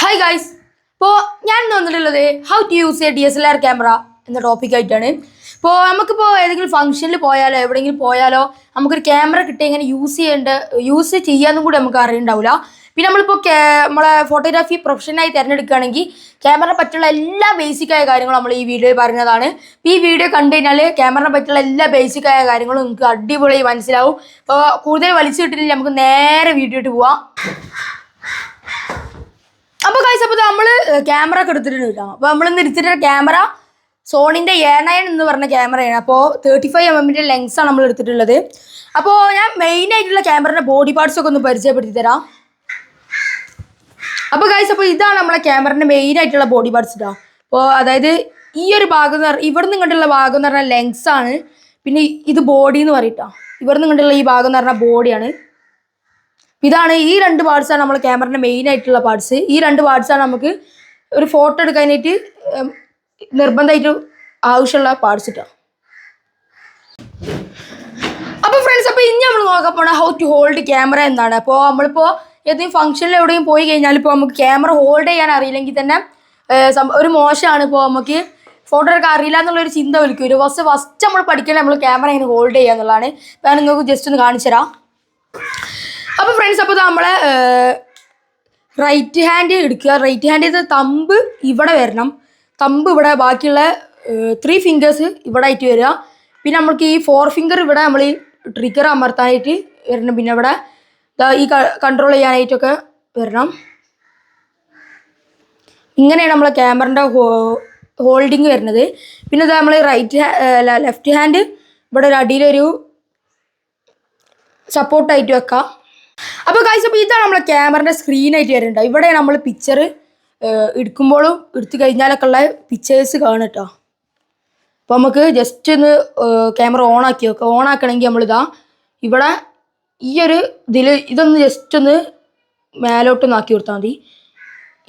Hi guys ഇപ്പോൾ ഞാൻ വന്നിട്ടുള്ളത് how to use a D S L R camera എന്ന ടോപ്പിക് ആയിട്ടാണ്. ഇപ്പോൾ നമുക്കിപ്പോൾ ഏതെങ്കിലും ഫംഗ്ഷനിൽ പോയാലോ എവിടെയെങ്കിലും പോയാലോ നമുക്കൊരു ക്യാമറ കിട്ടി എങ്ങനെ യൂസ് ചെയ്യേണ്ട യൂസ് ചെയ്യാന്നും കൂടി നമുക്ക് അറിയണ്ടാവില്ല പിന്നെ നമ്മളിപ്പോൾ നമ്മളെ ഫോട്ടോഗ്രാഫി പ്രൊഫഷനായി തിരഞ്ഞെടുക്കുകയാണെങ്കിൽ ക്യാമറ പറ്റിയുള്ള എല്ലാ ബേസിക്കായ കാര്യങ്ങളും നമ്മൾ ഈ വീഡിയോയിൽ പറഞ്ഞതാണ്. ഈ വീഡിയോ കണ്ടു കഴിഞ്ഞാൽ ക്യാമറ പറ്റിയുള്ള എല്ലാ ബേസിക്കായ കാര്യങ്ങളും നിങ്ങൾക്ക് അടിപൊളിയായി മനസ്സിലാവും. അപ്പോൾ കൂടുതൽ വലിച്ചു കിട്ടില്ല നമുക്ക് നേരെ വീഡിയോ ഇട്ട് പോവാം. അപ്പോൾ കഴിച്ച അപ്പോൾ നമ്മൾ ക്യാമറ ഒക്കെ എടുത്തിട്ടുണ്ട് അപ്പോൾ നമ്മൾ ഇന്ന് എടുത്തിട്ടുള്ള ക്യാമറ സോണിന്റെ എ നയൻ എന്ന് പറഞ്ഞ ക്യാമറയാണ് അപ്പോൾ തേർട്ടി ഫൈവ് എം എമ്മിന്റെ ലെൻസാണ് നമ്മൾ എടുത്തിട്ടുള്ളത്. അപ്പോൾ ഞാൻ മെയിൻ ആയിട്ടുള്ള ക്യാമറയുടെ ബോഡി പാർട്സ് ഒക്കെ ഒന്ന് പരിചയപ്പെടുത്തി തരാം. അപ്പോൾ ഗൈസ് അപ്പോൾ ഇതാണ് നമ്മളെ ക്യാമറന്റെ മെയിൻ ആയിട്ടുള്ള ബോഡി പാർട്സ് ഇതാ അപ്പോൾ അതായത് ഈ ഒരു ഭാഗം എന്ന് പറഞ്ഞാൽ ഇവിടെ നിന്ന് ഇങ്ങോട്ടുള്ള ഭാഗം എന്ന് പറഞ്ഞാൽ ലെങ്സ് ആണ്. പിന്നെ ഇത് ബോഡി എന്ന് പറയട്ടോ ഇവിടെ നിന്ന് ഇങ്ങോട്ടുള്ള ഈ ഭാഗം എന്ന് പറഞ്ഞാൽ ബോഡിയാണ് ഇതാണ് ഈ രണ്ട് പാർട്സ് ആണ് നമ്മളെ ക്യാമറന്റെ മെയിൻ ആയിട്ടുള്ള പാർട്സ് ഈ രണ്ട് പാർട്സ് ആണ് നമുക്ക് ഒരു ഫോട്ടോ എടുക്കാനായിട്ട് നിർബന്ധമായിട്ട് ആവശ്യമുള്ള പാർട്സ് ഇട്ടോ അപ്പോൾ ഫ്രണ്ട്സ് അപ്പോൾ ഇനി നമ്മൾ നോക്കാൻ പോണ ഹൗ ടു ഹോൾഡ് ക്യാമറ എന്നാണ്. അപ്പോൾ നമ്മളിപ്പോൾ ഏതെങ്കിലും ഫംഗ്ഷനിൽ എവിടെയും പോയി കഴിഞ്ഞാൽ ഇപ്പോൾ നമുക്ക് ക്യാമറ ഹോൾഡ് ചെയ്യാൻ അറിയില്ലെങ്കിൽ തന്നെ ഒരു മോശമാണ് ഇപ്പോൾ നമുക്ക് ഫോട്ടോ എടുക്കാൻ അറിയില്ല എന്നുള്ളൊരു ചിന്ത വിളിക്കും ഒരു ഫസ്റ്റ് ഫസ്റ്റ് നമ്മൾ പഠിക്കണം നമ്മൾ ക്യാമറ ഇങ്ങനെ ഹോൾഡ് ചെയ്യുക എന്നുള്ളതാണ്. ഞാൻ നിങ്ങൾക്ക് ജസ്റ്റ് ഒന്ന് കാണിച്ചു തരാം. അപ്പോൾ ഫ്രണ്ട്സ് അപ്പോൾ നമ്മളെ റൈറ്റ് ഹാൻഡ് എടുക്കുക. റൈറ്റ് ഹാൻഡ് ചെയ്ത് തമ്പ് ഇവിടെ വരണം. തമ്പ് ഇവിടെ ബാക്കിയുള്ള ത്രീ ഫിംഗേഴ്സ് ഇവിടെ ആയിട്ട് വരിക. പിന്നെ നമ്മൾക്ക് ഈ ഫോർ ഫിംഗർ ഇവിടെ നമ്മൾ ട്രിഗർ അമർത്താനായിട്ട് വരണം. പിന്നെ ഇവിടെ ഈ കൺട്രോൾ ചെയ്യാനായിട്ടൊക്കെ വരണം. ഇങ്ങനെയാണ് നമ്മളെ ക്യാമറന്റെ ഹോൾഡിങ് വരുന്നത്. പിന്നെ ഇത് നമ്മൾ റൈറ്റ് ലെഫ്റ്റ് ഹാൻഡ് ഇവിടെ ഒരു അടിയിലൊരു സപ്പോർട്ടായിട്ട് വെക്കാം. അപ്പോൾ കാഴ്ച അപ്പോൾ ഇതാണ് നമ്മളെ ക്യാമറന്റെ സ്ക്രീനായിട്ട് വരുന്നുണ്ട് ഇവിടെ നമ്മൾ പിക്ചർ എടുക്കുമ്പോഴും എടുത്തു കഴിഞ്ഞാലൊക്കെ ഉള്ള പിക്ചേഴ്സ് കാണും കേട്ടോ അപ്പോൾ നമുക്ക് ജസ്റ്റ് ഒന്ന് ക്യാമറ ഓൺ ആക്കി വെക്കാം. ഓൺ ആക്കണമെങ്കിൽ നമ്മളിതാ ഇവിടെ ഈ ഒരു ഇതിൽ ഇതൊന്ന് ജസ്റ്റ് ഒന്ന് മേലോട്ടൊന്ന് ആക്കി കൊടുത്താൽ മതി.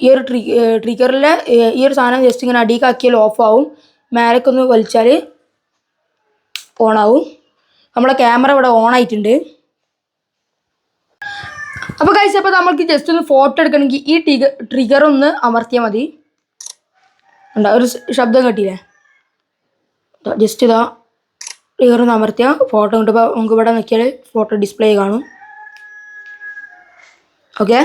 ഈ ഒരു ട്രി ട്രിഗറിലെ ഈ ഒരു സാധനം ജസ്റ്റ് ഇങ്ങനെ അടിയിലാക്കിയാൽ ഓഫ് ആവും മേലേക്കൊന്ന് വലിച്ചാൽ ഓണാവും. നമ്മുടെ ക്യാമറ ഇവിടെ ഓൺ ആയിട്ടുണ്ട് അപ്പോൾ കഴിച്ച അപ്പോൾ നമ്മൾക്ക് ജസ്റ്റ് ഒന്ന് ഫോട്ടോ എടുക്കണമെങ്കിൽ ഈ ടിഗ ട്രിഗർ ഒന്ന് അമർത്തിയാൽ മതി. ഉണ്ടോ ഒരു ശബ്ദം കേട്ടില്ലേ? ജസ്റ്റ് ഇതാ. ട്രിഗർ ഒന്ന് അമർത്തിയാൽ ഫോട്ടോ കിട്ടുമ്പോൾ നമുക്ക് ഇവിടെ നോക്കിയാൽ ഫോട്ടോ ഡിസ്പ്ലേ കാണും. ഓക്കെ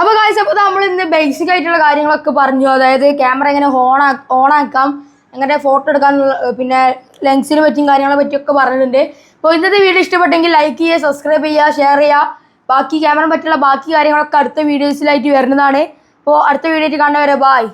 അപ്പോൾ കാഴ്ച അപ്പോൾ നമ്മൾ ഇന്ന് ബേസിക് ആയിട്ടുള്ള കാര്യങ്ങളൊക്കെ പറഞ്ഞു. അതായത് ക്യാമറ എങ്ങനെ ഓൺ ഓൺ ആക്കാം അങ്ങനെ ഫോട്ടോ എടുക്കാൻ പിന്നെ ലെൻസിനെ പറ്റിയും കാര്യങ്ങളെ പറ്റിയൊക്കെ പറഞ്ഞിട്ടുണ്ട്. അപ്പോൾ ഇന്നത്തെ വീഡിയോ ഇഷ്ടപ്പെട്ടെങ്കിൽ ലൈക്ക് ചെയ്യുക സബ്സ്ക്രൈബ് ചെയ്യുക ഷെയർ ചെയ്യുക. ബാക്കി ക്യാമറ പറ്റിയുള്ള ബാക്കി കാര്യങ്ങളൊക്കെ അടുത്ത വീഡിയോസിലായിട്ട് വരുന്നതാണ്. അപ്പോൾ അടുത്ത വീഡിയോ ആയിട്ട് കാണുന്നവരെ ബായ്